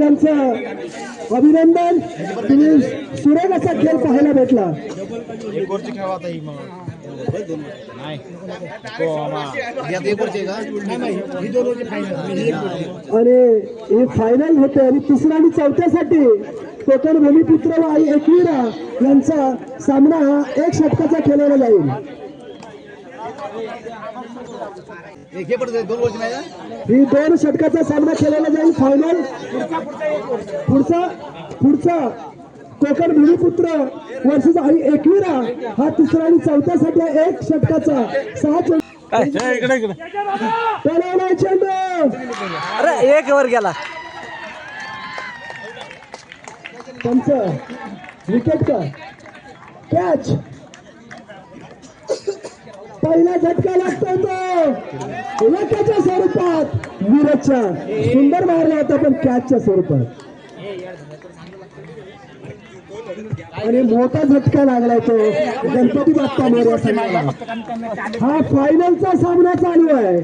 संघांचं अभिनंदन. तुम्ही सुरेख असा खेळ पाहायला भेटला. ही ही ही आणि हे फायनल होते आणि तिसऱ्या आणि चौथ्यासाठी कोकण भूमिपुत्र व आई एकविरा यांचा सामना हा एक षटकाचा खेळला जाईल. हे पडते दोन? ही षटकाचा सामना खेळला जाईल फायनल पुढचा पुढचा कोकण भूमिपुत्र वर्सेस आई एकविरा हा तिसरा आणि चौथ्यासाठी हा एक षटकाचा. सहा चेंडू. अरे एक वर गेला. त्यांचं विकेट का कॅच पहिला झटका लागतोय तो. इलाक्याच्या स्वरूपात नीरजच्या सुंदर मारला होता पण कॅचच्या स्वरूपात. आणि मोठा झटका लागलाय तो. गणपती बाप्पा मोर्या संघाला हा फायनलचा सामना चालू आहे.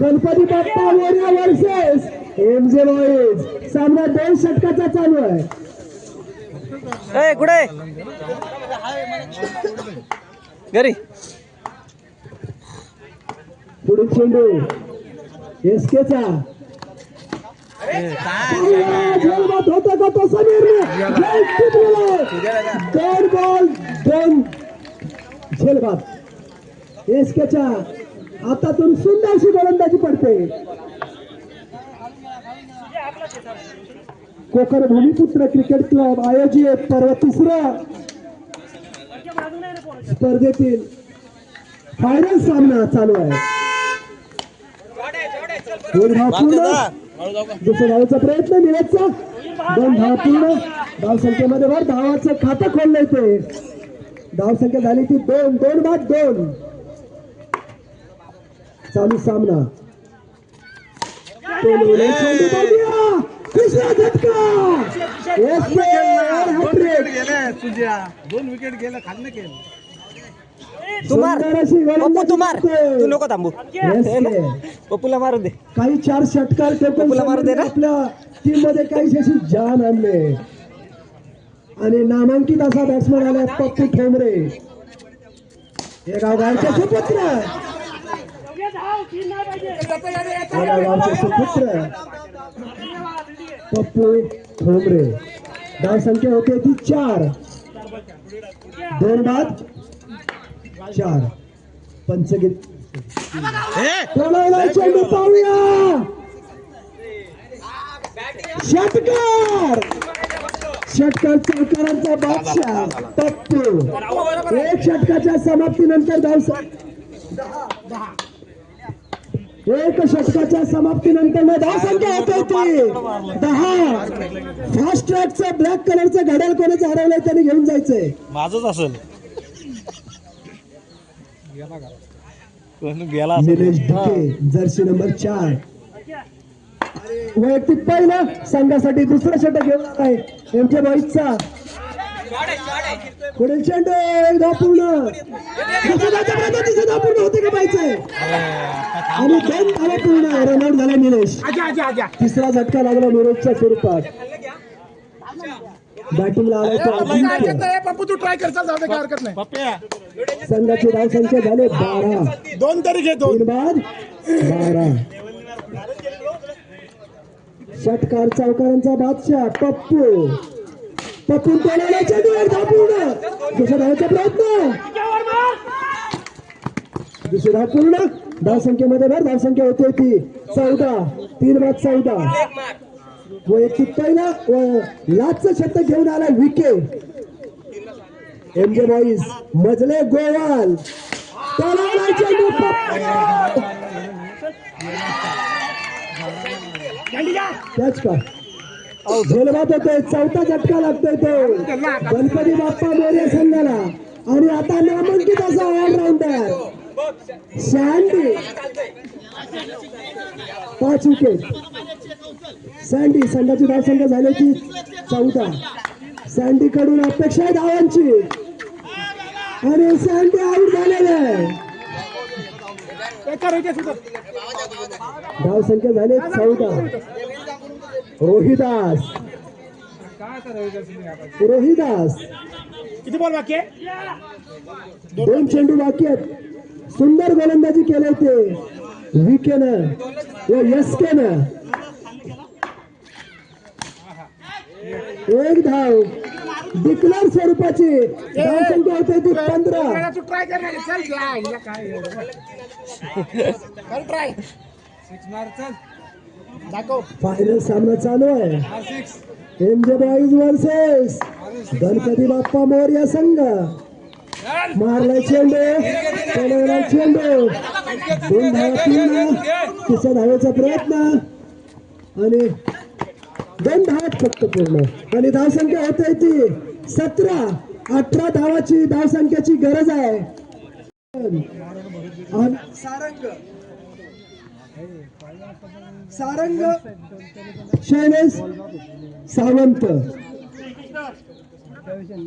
Ganpati Bappa Morya versus M J boys सामना दोन षटकाचा चालू आहे. कुठे? घरी. पुढील चेंडू. एसकेचा. झेलबाद होता का तो समीरने झेल टिपलेला. दोन बॉल दोन. झेलबाद. एसकेच्या हातातून सुंदरशी गोलंदाजी पडते. कोकण भूमिपुत्र क्रिकेट क्लब आयोजित पर्व तिसरा. स्पर्धेतील फायनल सामना चालू आहे. दोन धाव पूर्ण. दुसऱ्या धावाचा प्रयत्न मिळतचा दोन धाव पूर्ण. धाव संख्येमध्ये वर धावाचं खातं खोललंय ते धाव संख्या झाली ती दोन दोन बाद दोन. चालू सामना. तिसरा झटका. दोन विकेट गेलं खाल्लं केलं. तू मार सुंदर अशी पप्पू तू मार गोलंदाजी तू नको थांबू. पप्पूला मारू दे काही चार षटकार तुला मारू दे ना? आपल्या टीममध्ये काही अशी जान आणले आणि नामांकित असा बॅट्समन आला पप्पू ठोंबरे हे गाव गावचे सुपुत्र हे सुपुत्र पप्पू ठोंबरे धाव संख्या होते ती चार दोन बाद चार. पंचगित. चेंडू पाहूया. षटकार. षटकार चौकारांचा बादशाह एक षटकाच्या समाप्तीनंतर धाव एक षटकाच्या समाप्तीनंतर धाव संख्या होते ती दहा फास्ट ट्रॅकचं ब्लॅक कलरचं घड्याळ कोणाचं हरवलंय त्याने घेऊन जायचंय. माझच असेल. गेला निलेश ढुके जर्सी नंबर चार. वैयक्तिक पहिलं संघासाठी दुसरं षटक घेऊन आलाय एमके बॉईजचा पुढील चेंडू एक धाव पूर्ण दुसऱ्या धावच्या प्रयत्नात तिसरी धाव पूर्ण होते का पाहिजे? आणि दोन धावा पूर्ण रनआउट झाला निलेश. तिसरा झटका लागला निलेशच्या स्वरूपात. बॅटिंगला आलाय तो अजिंक्य पप्पू तू ट्राय कर चाल जाऊ दे, काय हरकत नाही. पप्प्या. संघाची धाव संख्या झाले बारा. दोन तरी घेतो तीन बाद बारा. षटकार चौकारांचा बादशाह पप्पू. पप्पू टोलाला चेंडू एक धाव पूर्ण दुसरा धावचा प्रयत्न. दुसरी धाव पूर्ण. धाव संख्येमध्ये भर धाव संख्या होते ती. चौदा. तीन बाद चौदा. वैयक्तिक पहिला व लाचचं शब्द घेऊन आला विके एम जे बॉईज मजले गोवाल. टोलाला होतोय चौथा झटका लागतोय तो. गणपती बाप्पा मोर्या संघाला. आणि आता नामांकित असा ऑलराऊंडर सँडी पाच विकेट सँडी संघाची धावसंख्या झाली ती चौदा. सँडी कडून अपेक्षा आहे धावांची आणि सँडी आऊट झालेला आहे. धाव संख्या झाली चौदा. रोहिदास. रोहिदास. किती बॉल बाकी आहे? दोन चेंडू बाकी आहेत. सुंदर गोलंदाजी केले ते विकेनं. व यस्केनं. एक धाव. डिक्लेअर स्वरूपाची. धाव संख्या होते ती पंधरा. ट्राय ट्राय दाखव फायनल सामना चालू आहे. MJ boys versus. Ganpati Bappa Morya संघ. मारला चेंडू. पळवलाय चेंडू. दोन धावा तीन. तिसऱ्या धावेचा प्रयत्न. आणि दोन धावात फक्त पूर्ण. आणि धावसंख्या आहे ती सतरा अठरा धावाची धावसंख्याची गरज आहे. सारंग. सारंग. शैलेश सावंत.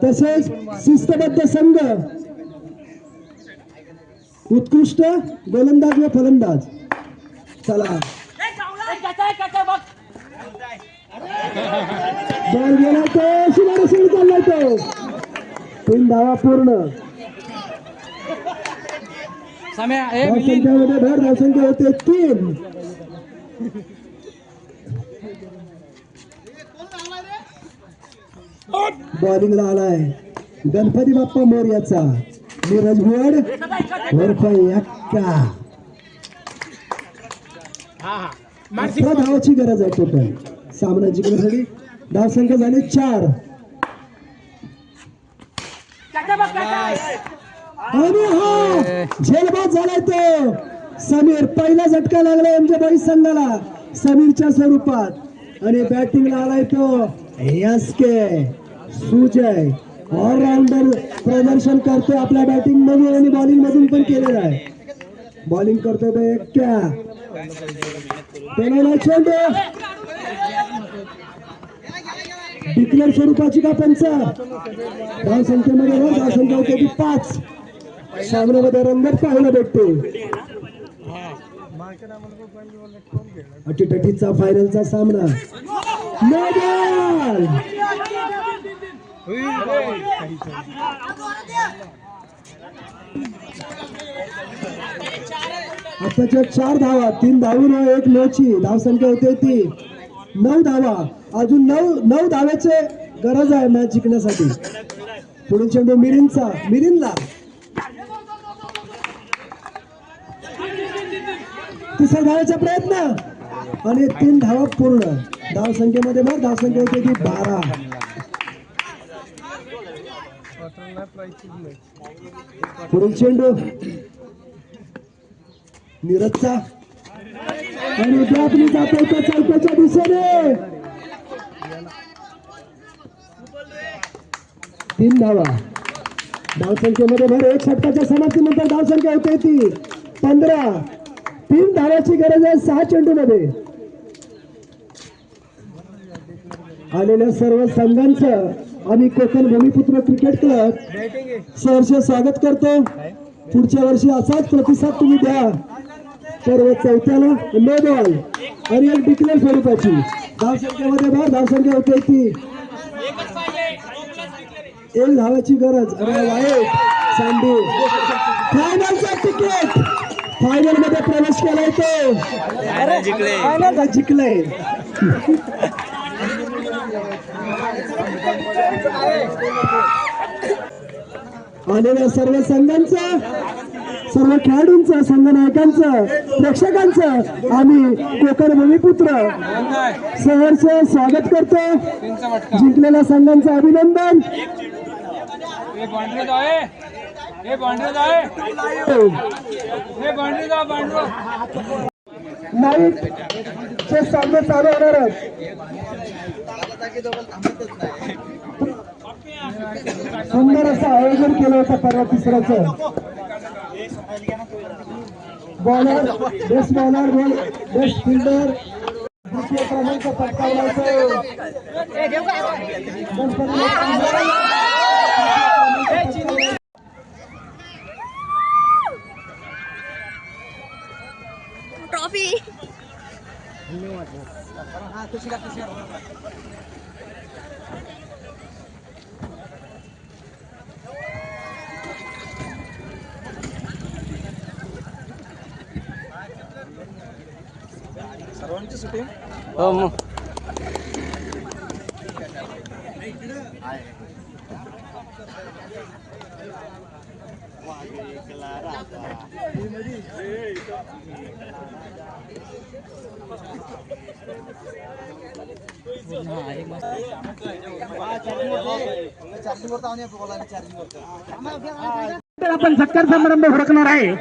तसेच शिस्तबद्ध संघ. उत्कृष्ट गोलंदाज व फलंदाज. चला. बॉल गेला तो शिवार शिव चाललाय तो. तीन धावा पूर्ण. धावसंख्यामध्ये भर धावसंख्या होते तीन. बॉलिंगला आलाय गणपती बाप्पा मोर्याचा. नीरज भुवड उर्फ धावाची गरज आहे टोटल सामना जिंकण्यासाठी धावसंख्या झाली चार. आणि हा झेलबाद झालाय तो. समीर पहिला झटका लागला एमजे बाई संघाला. समीरच्या स्वरूपात. आणि बॅटिंगला आलाय तो यस के सुजय. ऑलराऊंडर प्रदर्शन करतोय आपल्या बॅटिंग मधून आणि बॉलिंग मधून पण केलेलं आहे. बॉलिंग करतोय तो एकट्या. चेंडू. डिक्लेअर स्वरूपाची का पंच धाव संख्येमध्ये धाव संख्या होते पाच. सामन्यामध्ये रंगत पाहायला भेटते. अटीटटीचा फायनलचा सामना. आताच्या चार धावा तीन धावून व एक नऊची धावसंख्या होते ती. नऊ धावा. अजून नऊ नऊ धाव्याचे गरज आहे मॅच जिंकण्यासाठी. पुढील चेंडू मिरिनचा मिरिनला तिसऱ्या धावाचा प्रयत्न. आणि तीन धावा पूर्ण. धाव संख्येमध्ये भर धाव संख्या होते ती बारा. पुढील चेंडू. नीरजचा. आणि आपली जातो त्या चौकाच्या दिशेने. तीन धावा. धावसंख्येमध्ये भर एक षटकाच्या समाप्तीनंतर धावसंख्या होते ती पंधरा. तीन धावाची गरज आहे सहा चेंडूमध्ये. आलेल्या सर्व संघांचं आम्ही कोकण भूमिपुत्र क्रिकेट क्लब सहर्ष स्वागत करतो. पुढच्या वर्षी असाच प्रतिसाद तुम्ही द्या. सर्व चौथ्याला नो बॉल आणि एक डिक्लेअर स्वरूपाची. धावसंख्येमध्ये भर धावसंख्या होते ती एक धावाची गरज? अरे वाईट सांडू. फायनलचा तिकीट फायनलमध्ये प्रवेश केलाय तो. फायनल जिंकलाय. आलेल्या सर्व संघांचं सर्व खेळाडूंचं संघनायकांचं प्रेक्षकांचं आम्ही कोकण भूमिपुत्र सहर्ष स्वागत करतो. जिंकलेल्या संघांचं अभिनंदन. हे हे हे चे सामने चालू होणार सुंदर असं आयोजन केलं होतं परवा तिसऱ्याचं. Bowler best bowler best fielder द्वितीय क्रमांक पटकावला तो गणपती ट्रॉफी हो मग तर आपण सत्कार समारंभ भडकणार आहे.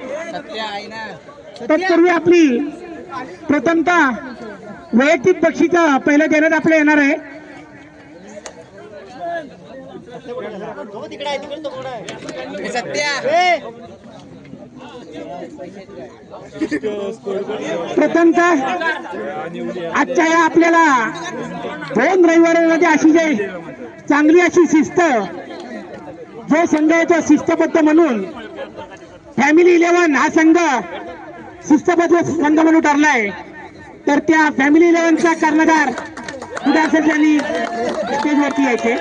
तत्पूर्वी आपली प्रथमतः वैयक्तिक बक्षीचा पहिल्या देण्यात आपलं येणार आहे. प्रथमतः आजच्या या आपल्याला दोन रविवारामध्ये अशी जे चांगली अशी शिस्त जो संघ आहे तो शिस्तबद्ध म्हणून फॅमिली इलेव्हन हा संघ शिस्तबद्ध संघ म्हणून ठरलाय. तर त्या फॅमिली इलेव्हनचा कर्णधार कुठे यांनी स्टेजवरती यायचे.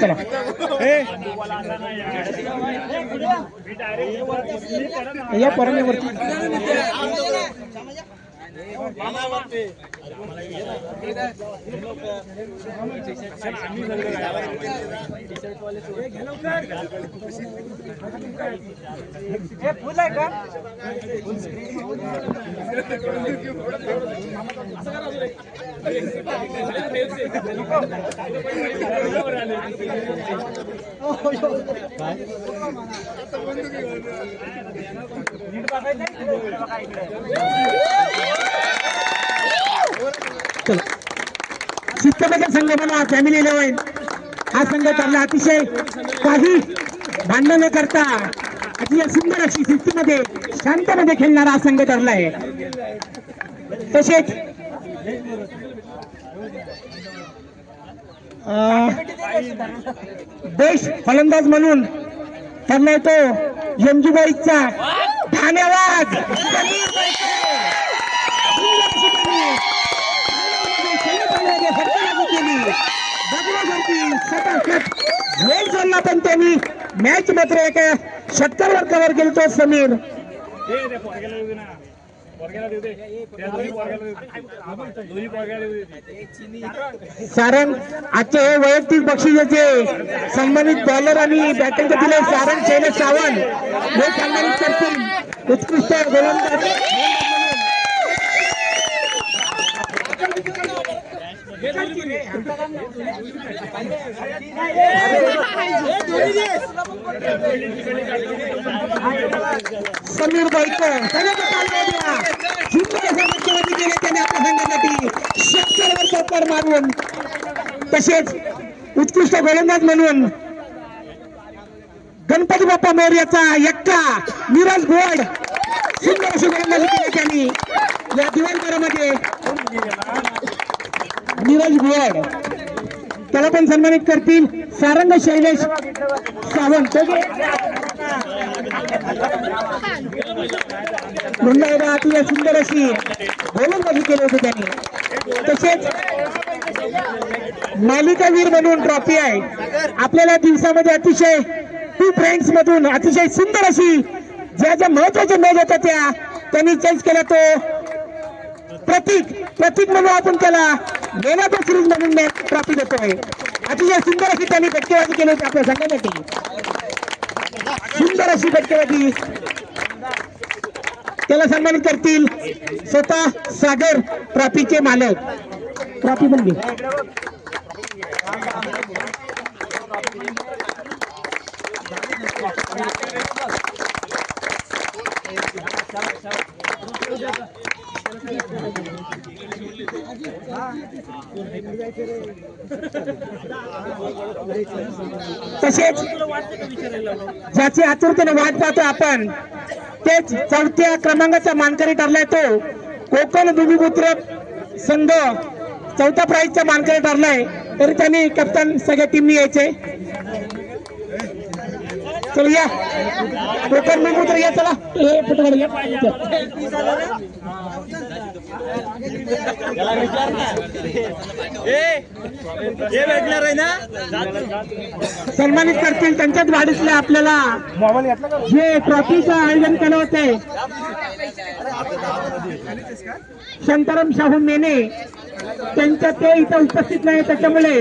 चला. या परंगेवरती चला. शिस्तबद्ध संघ म्हणा फॅमिली इलेव्हन हा संघ चालला अतिशय काही भांडण न करता अतिशय सुंदर अशी शिस्तीमध्ये शांतमध्ये खेळणारा हा संघ ठरला आहे तसेच अं, देश फलंदाज म्हणून ठरलाय तो यमजीबाईचा धन्यवाद वेळ जोडला पण त्यांनी मॅच मात्र एका षटकावर कव्हर केलं तो समीर. सारंग आजचे हे वैयक्तिक बक्षिसाचे सन्मानित बॉलर आणि बॅटिंगचे दिले सारंग शैलेश सावंत. हे सन्मानित करतील. उत्कृष्ट गोलंदाज. समीर बाईकर सगळ्यांना ताली केले त्याने आपल्या संघासाठी शेतकऱ्यावर चौकार मारून तसेच उत्कृष्ट गोलंदाज म्हणून गणपती बाप्पा मोर्याचा एक्का नीरज गोड सुंदर अशी गोलंदाजी केली त्यांनी. या दिवसभरामध्ये नीरज गोड त्याला पण सन्मानित करतील सारंग शैलेश सावंत. अतिशय सुंदर अशी गोलंदाजी केली होती त्यांनी. तसेच मालिकावीर म्हणून ट्रॉफी आहे. आपल्याला दिवसामध्ये अतिशय टू फ्रेंड्स मधून अतिशय सुंदर अशी ज्या ज्या महत्त्वाच्या मॅच होत्या त्या त्यांनी चेंज केला तो. प्रतीक प्रतीक म्हणून आपण त्याला गेल्या सिरीज म्हणून मॅच ट्रॉफी देतोय. अतिशय सुंदर अशी त्यांनी फटकेबाजी केली होती आपल्या संघासाठी. सुंदर अशी फटकेबाजी त्याला सन्मानित करतील स्वतः सागर ट्रॉफीचे मालक. ट्रॉफी पण you. तसेच ज्याची आतुरतेने वाट पाहतो आपण तेच चौथ्या क्रमांकाचा मानकरी ठरलाय तो कोकण भूमिपुत्र संघ. चौथ्या प्राईजचा मानकरी ठरलाय तरी त्यांनी कॅप्टन सगळ्या टीमनी यायचे. चल या. कोकण मेमू तर या चला. हे भेटणार आहे ना? सन्मानित करतील त्यांच्याच वाढीतले आपल्याला. जे ट्रॉफीचं आयोजन केलं होते. शंकरम शाहू मेने त्यांच्या ते इथं उपस्थित नाही त्याच्यामुळे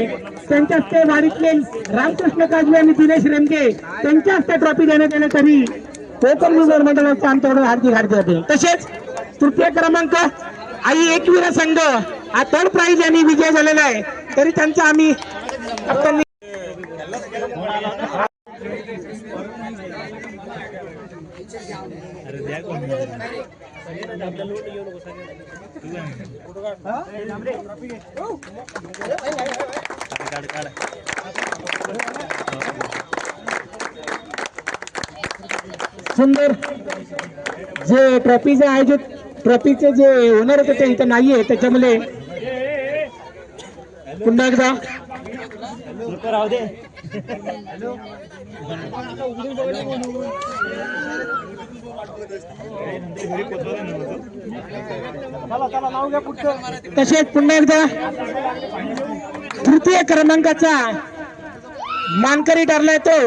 त्यांच्याच ते वाडीतले रामकृष्ण काजवे आणि दिनेश रेमके त्यांच्याच ते ट्रॉफी देण्यात येण्यात आली कोकण विभाग मंडळाचं आमच्याकडून हार्दिक हार्दिक होते तसेच तृतीय क्रमांक आई एकवीर संघ. हा थर्ड प्राईज यांनी विजय झालेला आहे. तरी त्यांचा आम्ही सुंदर. जे ट्रॉफीचे आयोजित ट्रॉफीचे जे ओनर होते ते इथं नाहीये त्याच्यामुळे पुन्हा एकदा. तसेच पुन्हा एकदा तृतीय क्रमांकाचा मानकरी ठरलाय तो.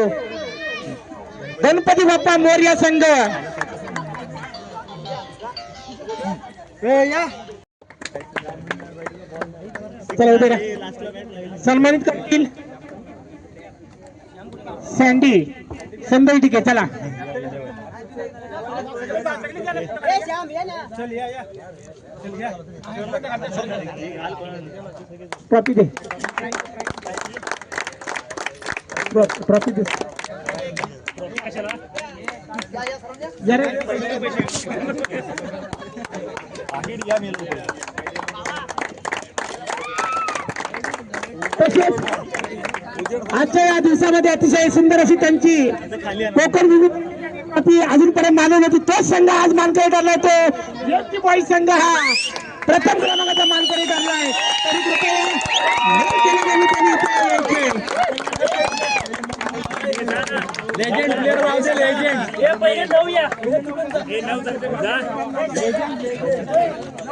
गणपती बाप्पा मोर्या संघ. चला उभे राहा. सन्मानित करतील सँडी. संदई ठीक आहे चला ट्रॉफी दे. ट्रॉफी दे. जरा तसेच आजच्या या दिवसामध्ये अतिशय सुंदर अशी त्यांची कोकण विविध अजूनपर्यंत मानवली होती तोच संघ आज मानकरी ठरला तो योगी बॉई संघ हा प्रथम क्रमांकाचा मानकरी ठरलाय तरी कृपया लेजेंड प्लेयर वाजले लेजेंड हे पहिले जाऊया हे नऊ जा.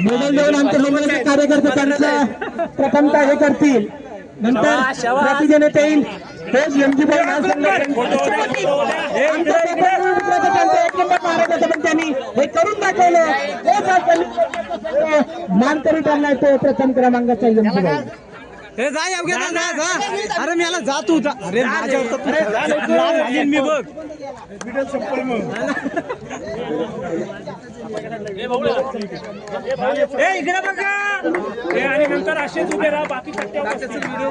मेडल देऊन आमच्या मंडळाचे कार्यकर्ते त्यांचा प्रथमतः हे करतील नंतर ट्रॉफी येईल हेच एमजीभाई महासंघ त्यांचं एक नंबर होतं पण त्यांनी हे करून दाखवलं. तेच आज त्यांनी मानकरी तो प्रथम क्रमांकाचा एमजीभाई अरे मी याला जा तू जा अरे माझ्यावर मी बघ. ए इकडे बघा ए आणि नंतर असेच उभे राहा बाकी व्हिडिओ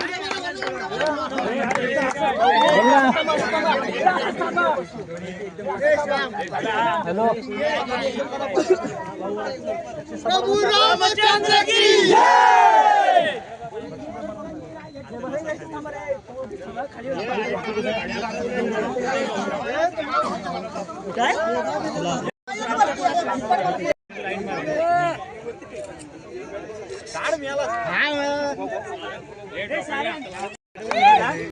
हॅलो प्रभू रामचंद्र की काय मिळाला ¿verdad?